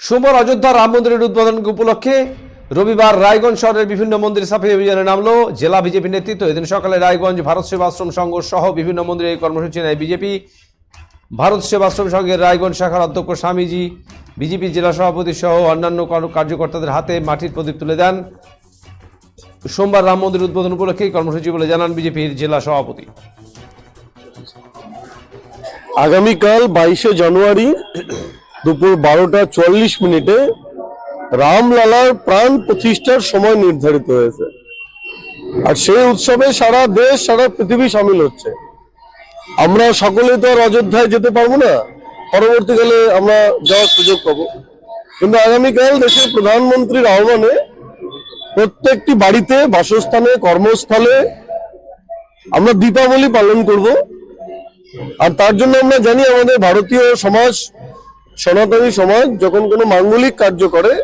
সোমবার অযোধ্যা রাম মন্দিরের উদ্বোধন উপলক্ষে রবিবার রায়গঞ্জ শহরের বিভিন্ন মন্দির সাফাই অভিযানে নামলো জেলা বিজেপি নেতৃত্ব। এদিন সকালে রায়গঞ্জ ভারত সেবাশ্রম সংঘ সহ বিভিন্ন মন্দিরে এই কর্মসূচি নেয় বিজেপি। ভারত সেবাশ্রম সংঘের রায়গঞ্জ শাখার অধ্যক্ষ স্বামীজি, বিজেপি জেলা সভাপতি সহ অন্যান্য কর- কার্যকর্তাদের হাতে মাটির প্রদীপ তুলে দেন। সোমবার রাম মন্দির উদ্বোধন উপলক্ষে কর্মসূচি বলে জানান বিজেপির জেলা সভাপতি। আগামীকাল বাইশে জানুয়ারি দুপুর বারোটা চুয়াল্লিশ মিনিটে রামলালার প্রাণ প্রতিষ্ঠার সময় নির্ধারিত হয়েছে। আর সেই উৎসবে সারা দেশ, সারা পৃথিবী সামিল হচ্ছে। আমরা সকলে তো আর অযোধ্যায় যেতে পারব না। পরবর্তীকালে আমরা যাওয়ার সুযোগ পাবো। কিন্তু আগামীকাল দেশের প্রধানমন্ত্রীর আহ্বানে প্রত্যেকটি বাড়িতে, বাসস্থানে, কর্মস্থলে আমরা দীপাবলি পালন করব। আর তার জন্য আমরা জানি আমাদের ভারতীয় সমাজ সনাতনী সমাজ যখন কোনো মাঙ্গলিক কার্য করে,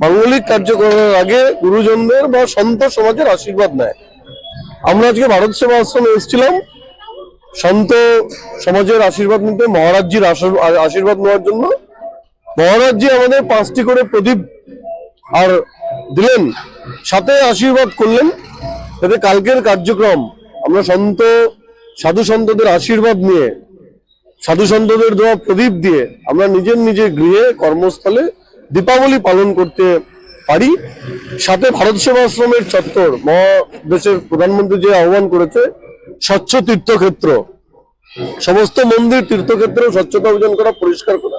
মাঙ্গলিক কার্য করার আগে গুরুজনদের বা সন্ত সমাজের আশীর্বাদ নেয়। আমরা আজকে ভারত সেবা আশ্রমে এসেছিলাম। সন্ত সমাজের আশীর্বাদ নিতে মহারাজজির আশীর- আশীর্বাদ নেওয়ার জন্য। মহারাজজি আমাদের পাঁচটি করে প্রদীপ আর দিলেন। সাথে আশীর্বাদ করলেন। যাতে কালকের কার্যক্রম, আমরা সন্ত, সাধু সন্তদের আশীর্বাদ নিয়ে সাধু সন্তদের দেওয়া প্রদীপ দিয়ে আমরা নিজের নিজের গৃহে কর্মস্থলে দীপাবলি পালন করতে পারি। সাথে ভারত সেবাশ্রমের চত্বর মহাদেশের প্রধানমন্ত্রী যে আহ্বান করেছে, স্বচ্ছ তীর্থক্ষেত্র। সমস্ত মন্দির তীর্থক্ষেত্রে স্বচ্ছতা অভিযান করা, পরিষ্কার করা।